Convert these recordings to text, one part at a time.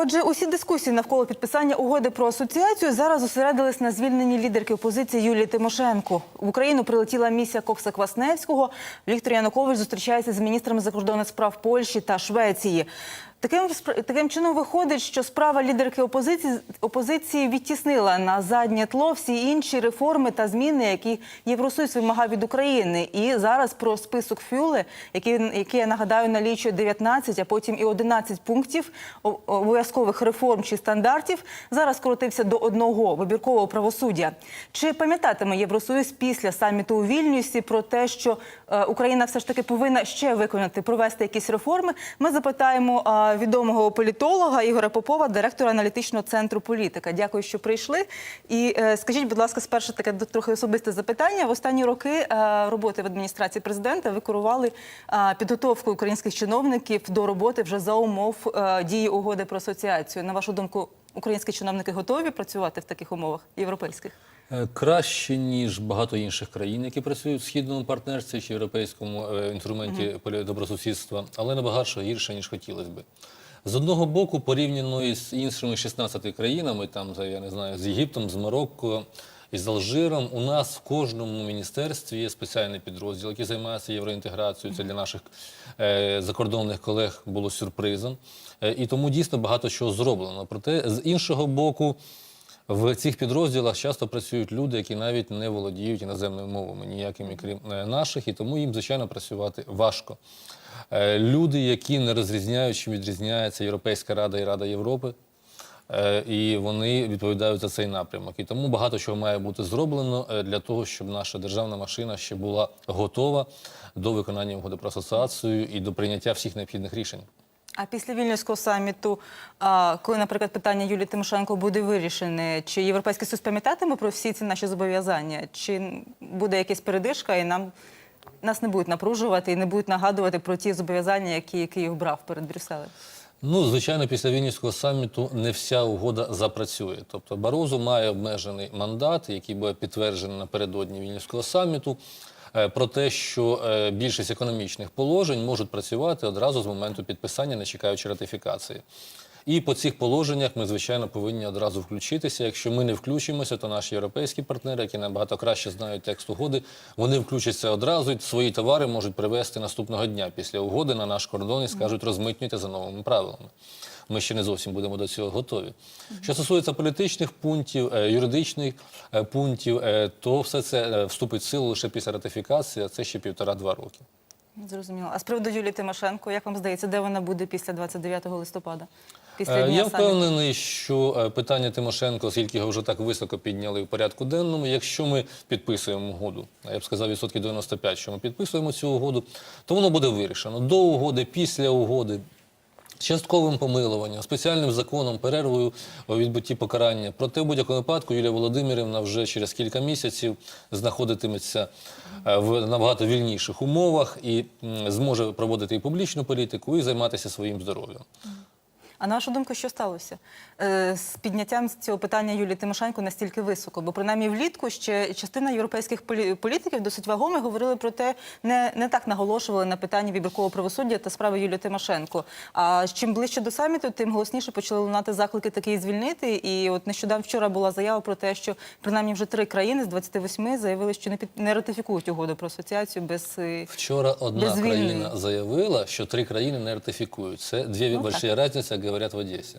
Отже, усі дискусії навколо підписання угоди про асоціацію зараз зосередились на звільненні лідерки опозиції Юлії Тимошенко. В Україну прилетіла місія Кокса Квасневського. Віктор Янукович зустрічається з міністрами закордонних справ Польщі та Швеції. Таким таким чином виходить, що справа лідерки опозиції опозиції відтіснила на заднє тло всі інші реформи та зміни, які Євросоюз вимагав від України. І зараз про список Фюле, який, який я нагадаю налічує 19, а потім і 11 пунктів обов'язкових реформ чи стандартів, зараз скоротився до одного вибіркового правосуддя. Чи пам'ятатиме Євросоюз після саміту у Вільнюсі про те, що е, Україна все ж таки повинна ще виконати, провести якісь реформи? Ми запитаємо відомого політолога Ігоря Попова, директора аналітичного центру політика. Дякую, що прийшли. І е, скажіть, будь ласка, спершу таке трохи особисте запитання. В останні роки е, роботи в адміністрації президента ви керували е, підготовкою українських чиновників до роботи вже за умов дії угоди про асоціацію. На вашу думку, українські чиновники готові працювати в таких умовах європейських? Е, Краще, ніж багато інших країн, які працюють в східному партнерстві чи європейському е, інструменті добросусідства, але набагато гірше, ніж хотілося би. З одного боку, порівняно із іншими 16 країнами, там, я не знаю, з Єгиптом, з Марокко, із Алжиром, у нас в кожному міністерстві є спеціальний підрозділ, який займається євроінтеграцією. Це для наших е, закордонних колег було сюрпризом. Е, і тому дійсно багато чого зроблено. Проте, з іншого боку, в цих підрозділах часто працюють люди, які навіть не володіють іноземними мовами, ніякими крім е, наших, і тому їм, звичайно, працювати важко. Е, Люди, які не розрізняють, чим відрізняється Європейська Рада і Рада Європи, е, і вони відповідають за цей напрямок. І тому багато чого має бути зроблено для того, щоб наша державна машина ще була готова до виконання угоди про асоціацію і до прийняття всіх необхідних рішень. А після вільнюського саміту, коли, наприклад, питання Юлії Тимошенко буде вирішене, чи Європейський Союз пам'ятатиме про всі ці наші зобов'язання, чи буде якась передишка, і нам нас не будуть напружувати і не будуть нагадувати про ті зобов'язання, які Київ брав перед Брюсселем? Ну, звичайно, після Вільнюського саміту не вся угода запрацює. Тобто Барозу має обмежений мандат, який буде підтверджений напередодні Вільнюського саміту, про те, що е, більшість економічних положень можуть працювати одразу з моменту підписання, не чекаючи ратифікації. І по цих положеннях ми, звичайно, повинні одразу включитися. Якщо ми не включимося, то наші європейські партнери, які набагато краще знають текст угоди, вони включаться одразу і свої товари можуть привезти наступного дня після угоди на наш кордон і скажуть, розмитнюйте за новими правилами. Ми ще не зовсім будемо до цього готові. Що стосується політичних пунктів, е, юридичних е, пунктів, е, то все це вступить в силу лише після ратифікації, а це ще півтора-два роки. Зрозуміло. А з приводу Юлії Тимошенко, як вам здається, де вона буде після 29 листопада? Після Е, дня Я впевнений, що е, питання Тимошенко, оскільки його вже так високо підняли в порядку денному, якщо ми підписуємо угоду, а я б сказав відсотків 95, що ми підписуємо цю угоду, то воно буде вирішено до угоди, після угоди. Частковим помилуванням, спеціальним законом, перервою у відбутті покарання. Проте в будь-якому випадку Юлія Володимирівна вже через кілька місяців знаходитиметься е, в набагато вільніших умовах і зможе проводити і публічну політику, і займатися своїм здоров'ям. А на вашу думку, що сталося е, з підняттям цього питання Юлії Тимошенко настільки високо? Бо принаймні влітку ще частина європейських полі- політиків досить вагомо говорили про те, не, не так наголошували на питанні вибіркового правосуддя та справи Юлії Тимошенко. А чим ближче до саміту, тим голосніше почали лунати заклики такі звільнити. І от нещодавно вчора була заява про те, що принаймні вже три країни з 28 заявили, що не під не ратифікують угоду про асоціацію без е, Вчора одна Без країна заявила, що три країни не ратифікують. Це дві Ну, великі різниці, говорять в Одесі.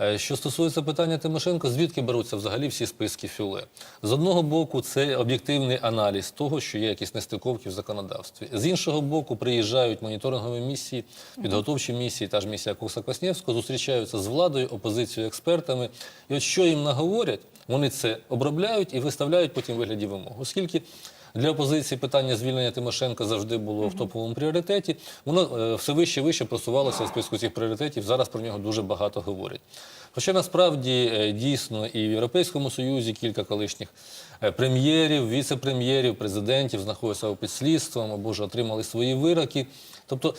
Е, Що стосується питання Тимошенко, звідки беруться взагалі всі списки фюле? З одного боку, це об'єктивний аналіз того, що є якісь нестиковки в законодавстві. З іншого боку, приїжджають моніторингові місії, підготовчі місії, та ж місія Кокса Кваснєвського, зустрічаються з владою, опозицією, експертами. І от що їм наговорять, вони це обробляють і виставляють потім вигляді вимог. Оскільки для опозиції питання звільнення Тимошенка завжди було в топовому пріоритеті. Воно е, все вище і вище просувалося в списку цих пріоритетів. Зараз про нього дуже багато говорять. Хоча насправді е, дійсно і в Європейському Союзі кілька колишніх е, прем'єрів, віце-прем'єрів, президентів знаходяться під слідством або ж отримали свої вироки. Тобто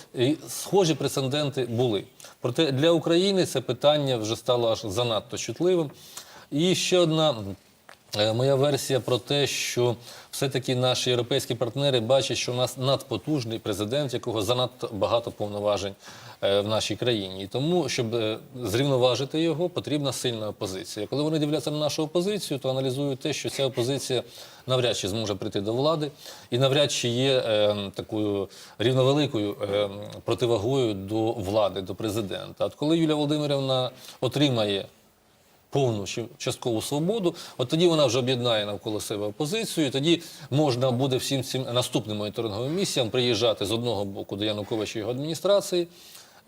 схожі прецеденти були. Проте для України це питання вже стало аж занадто чутливим. І ще одна Моя версія про те, що все-таки наші європейські партнери бачать, що у нас надпотужний президент, якого занадто багато повноважень е, в нашій країні. І тому, щоб е, зрівноважити його, потрібна сильна опозиція. Коли вони дивляться на нашу опозицію, то аналізують те, що ця опозиція навряд чи зможе прийти до влади і навряд чи є е, такою рівновеликою е, противагою до влади, до президента. От коли Юлія Володимирівна отримає повну часткову свободу, от тоді вона вже об'єднає навколо себе опозицію. і Тоді можна буде всім цим наступним моніторинговим місіям приїжджати з одного боку до Януковича його адміністрації,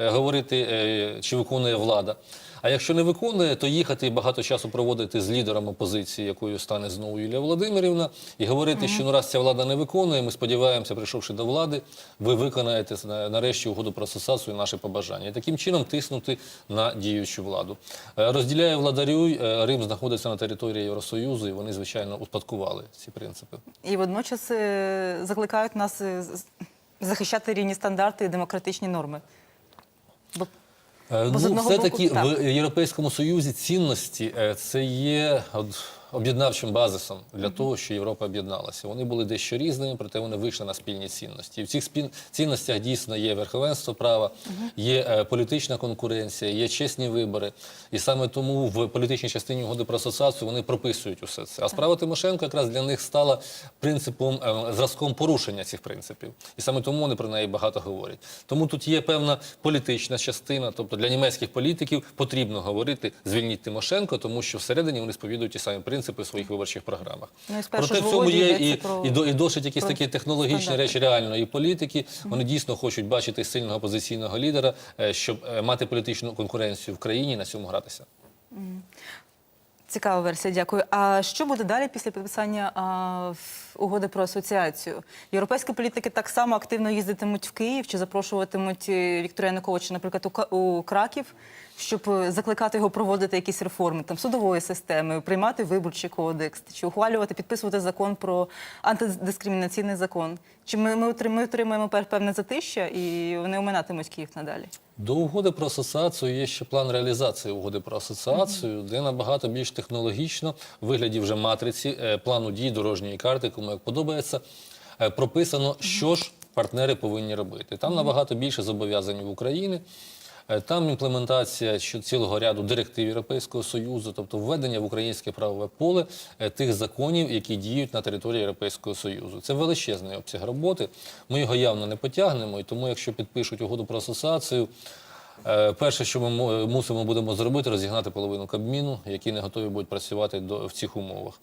говорити, е, чи виконує влада. А якщо не виконує, то їхати і багато часу проводити з лідером опозиції, якою стане знову Юлія Володимирівна, і говорити, що ну раз ця влада не виконує, ми сподіваємося, прийшовши до влади, ви виконаєте на- нарешті угоду про асоціацію і наші побажання. І таким чином тиснути на діючу владу. Е, Розділяє владарю, е, Рим знаходиться на території Євросоюзу, і вони, звичайно, успадкували ці принципи. І водночас е, закликають нас е, захищати рівні стандарти і демократичні норми. Бо Е, Бо Ну, все-таки боку, так. в Європейському Союзі цінності е, це є об'єднавчим базисом для того, що Європа об'єдналася. Вони були дещо різними, проте вони вийшли на спільні цінності. І в цих спіль... цінностях дійсно є верховенство права, є е, політична конкуренція, є чесні вибори. І саме тому в політичній частині угоди про асоціацію вони прописують усе це. А справа Тимошенко якраз для них стала принципом е, зразком порушення цих принципів. І саме тому вони про неї багато говорять. Тому тут є певна політична частина, тобто для німецьких політиків потрібно говорити звільніть Тимошенко, тому що всередині вони сповідують ті самі принципи в своїх виборчих програмах. Ну, і спершу Проте ж в цьому є і, про- і, до- і досить якісь про такі технологічні стандарти. речі реальної політики. Вони дійсно хочуть бачити сильного опозиційного лідера, е, щоб е, мати політичну конкуренцію в країні і на цьому гратися. Цікава версія, дякую. А що буде далі після підписання а, угоди про асоціацію? Європейські політики так само активно їздитимуть в Київ чи запрошуватимуть е, Віктора Януковича, наприклад, у Краків, щоб е, закликати його проводити якісь реформи там судової системи, приймати виборчий кодекс, чи ухвалювати, підписувати закон про антидискримінаційний закон. Чи ми, ми, отрим- ми отримаємо певне затища і вони оминатимуть Київ надалі? До угоди про асоціацію є ще план реалізації угоди про асоціацію, де набагато більш технологічно, в вигляді вже матриці, е, плану дій дорожньої карти, кому як подобається, е, прописано, що ж партнери повинні робити. Там набагато більше зобов'язань в Україні. Е, Там імплементація цілого ряду директив Європейського Союзу, тобто введення в українське правове поле е, тих законів, які діють на території Європейського Союзу. Це величезний обсяг роботи. Ми його явно не потягнемо, і тому, якщо підпишуть угоду про асоціацію, Перше, що ми мусимо будемо зробити, розігнати половину Кабміну, які не готові будуть працювати до, в цих умовах.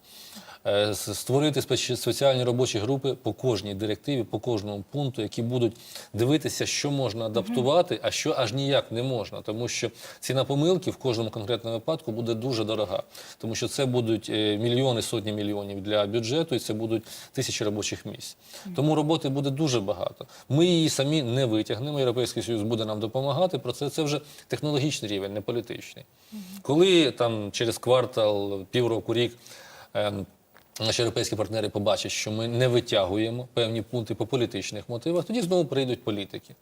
Е, Створити спеціальні робочі групи по кожній директиві, по кожному пункту, які будуть дивитися, що можна адаптувати, а що аж ніяк не можна. Тому що ціна помилки в кожному конкретному випадку буде дуже дорога. Тому що це будуть е, мільйони, сотні мільйонів для бюджету, і це будуть тисячі робочих місць. Тому роботи буде дуже багато. Ми її самі не витягнемо. Європейський Союз буде нам допомагати. Про це це вже технологічний рівень, не політичний. Коли там через квартал, півроку, рік. ем, Наші європейські партнери побачать, що ми не витягуємо певні пункти по політичних мотивах, тоді знову прийдуть політики.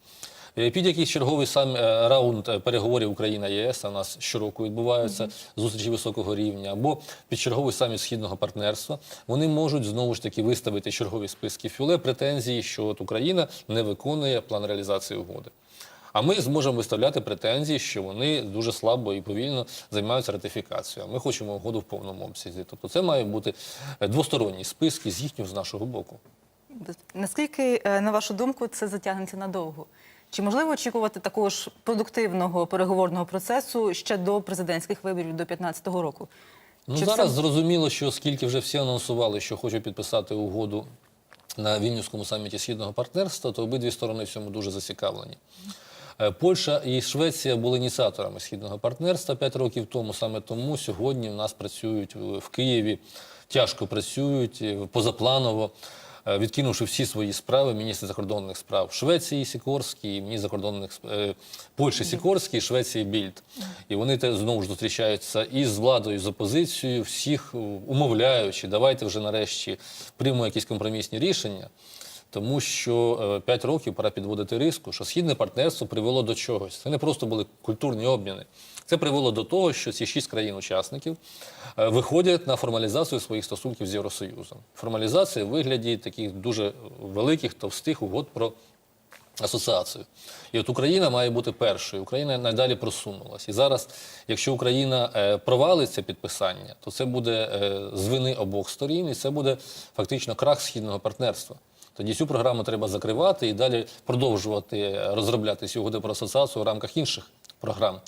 Е, Під якийсь черговий сам е, раунд е, переговорів Україна ЄС, а у нас щороку відбуваються зустрічі високого рівня, або під черговий саміт східного партнерства, вони можуть знову ж таки виставити чергові списки фюле претензії, що от Україна не виконує план реалізації угоди. А ми зможемо виставляти претензії, що вони дуже слабо і повільно займаються ратифікацією. А Ми хочемо угоду в повному обсязі. Тобто це мають бути е, двосторонні списки з їхнього з нашого боку. Наскільки, е, на вашу думку, це затягнеться надовго? Чи можливо очікувати такого ж продуктивного переговорного процесу ще до президентських виборів до 2015 року? Ну Чи зараз все- зрозуміло, що оскільки вже всі анонсували, що хочуть підписати угоду на Вільнюському саміті східного партнерства, то обидві сторони в цьому дуже зацікавлені. Е, Польща і Швеція були ініціаторами східного партнерства 5 років тому. Саме тому сьогодні в нас працюють в Києві, тяжко працюють е, позапланово. е, Відкинувши всі свої справи, міністр закордонних справ Швеції Сікорський, міністр закордонних е, Польщі Сікорський, Швеції Більд. І вони те знову ж зустрічаються і з владою, і з опозицією, всіх умовляючи, давайте вже нарешті приймемо якісь компромісні рішення. Тому що 5 років пора підводити риску, що східне партнерство привело до чогось. Це не просто були культурні обміни. Це привело до того, що ці шість країн-учасників е, виходять на формалізацію своїх стосунків з Євросоюзом. Формалізація в вигляді таких дуже великих товстих угод про асоціацію. І от Україна має бути першою. Україна надалі просунулася. І зараз, якщо Україна е, провалить це підписання, то це буде е, з вини обох сторін, і це буде фактично крах східного партнерства. Тоді цю програму треба закривати і далі продовжувати розробляти угоди про асоціацію в рамках інших програм.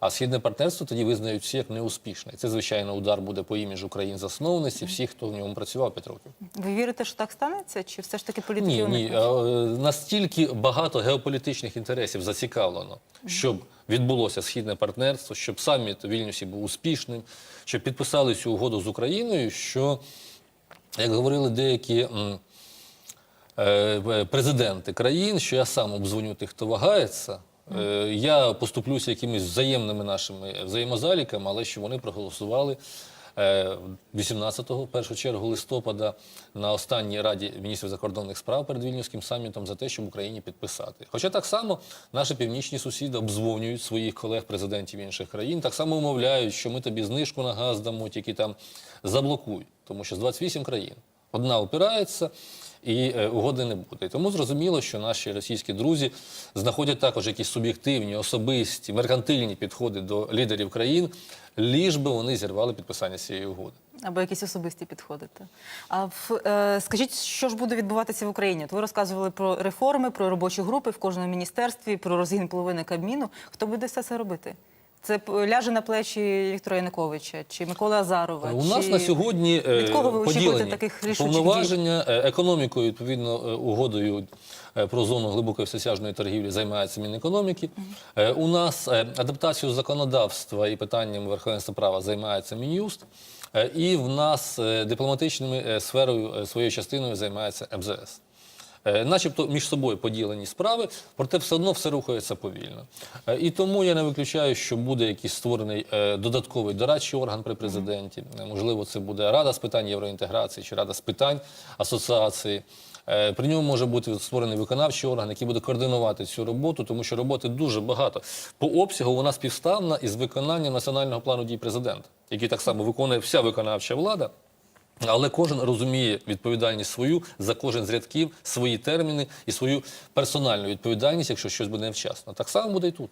А східне партнерство тоді визнають всі як неуспішне. Це, звичайно, удар буде по іміджу країн-засновниць і всіх, хто в ньому працював 5 років. Ви вірите, що так станеться? Чи все ж таки політики Ні, ні. е, Настільки багато геополітичних інтересів зацікавлено, щоб відбулося східне партнерство, щоб саміт у Вільнюсі був успішним, щоб підписали цю угоду з Україною, що, як говорили деякі. Е, Президенти країн, що я сам обзвоню тих, хто вагається. е, Я поступлюся якимись взаємними нашими взаємозаліками, але що вони проголосували е, 18-го, першу чергу, листопада на останній раді міністрів закордонних справ перед Вільнюським самітом за те, щоб Україні підписати. Хоча так само наші північні сусіди обдзвонюють своїх колег-президентів інших країн, так само умовляють, що ми тобі знижку на газ дамо, тільки там заблокують, тому що з 28 країн одна опирається. І е, угоди не буде. Тому зрозуміло, що наші російські друзі знаходять також якісь суб'єктивні, особисті, меркантильні підходи до лідерів країн, ліж би вони зірвали підписання цієї угоди. Або якісь особисті підходити. А в, е, скажіть, що ж буде відбуватися в Україні? От ви розказували про реформи, про робочі групи в кожному міністерстві, про розгін половини Кабміну. Хто буде все це робити? Це ляже на плечі Віктора Януковича чи Миколи Азарова? У нас на сьогодні е, від кого ви очікуєте поділені таких рішучих повноваження е, економікою, відповідно, е, угодою е, про зону глибокої всесяжної торгівлі займається Мінекономіки. Е, У нас е, адаптацією законодавства і питанням верховенства права займається Мін'юст. Е, І в нас е, дипломатичною е, сферою е, своєю частиною займається МЗС. Е, Начебто між собою поділені справи, проте все одно все рухається повільно. Е, І тому я не виключаю, що буде якийсь створений е, додатковий дорадчий орган при президенті. Можливо, це буде Рада з питань євроінтеграції чи Рада з питань асоціації. При ньому може бути створений виконавчий орган, який буде координувати цю роботу, тому що роботи дуже багато. По обсягу вона співставна із виконанням національного плану дій президента, який так само виконує вся виконавча влада. Але кожен розуміє відповідальність свою за кожен з рядків, свої терміни і свою персональну відповідальність, якщо щось буде невчасно. Так само буде і тут.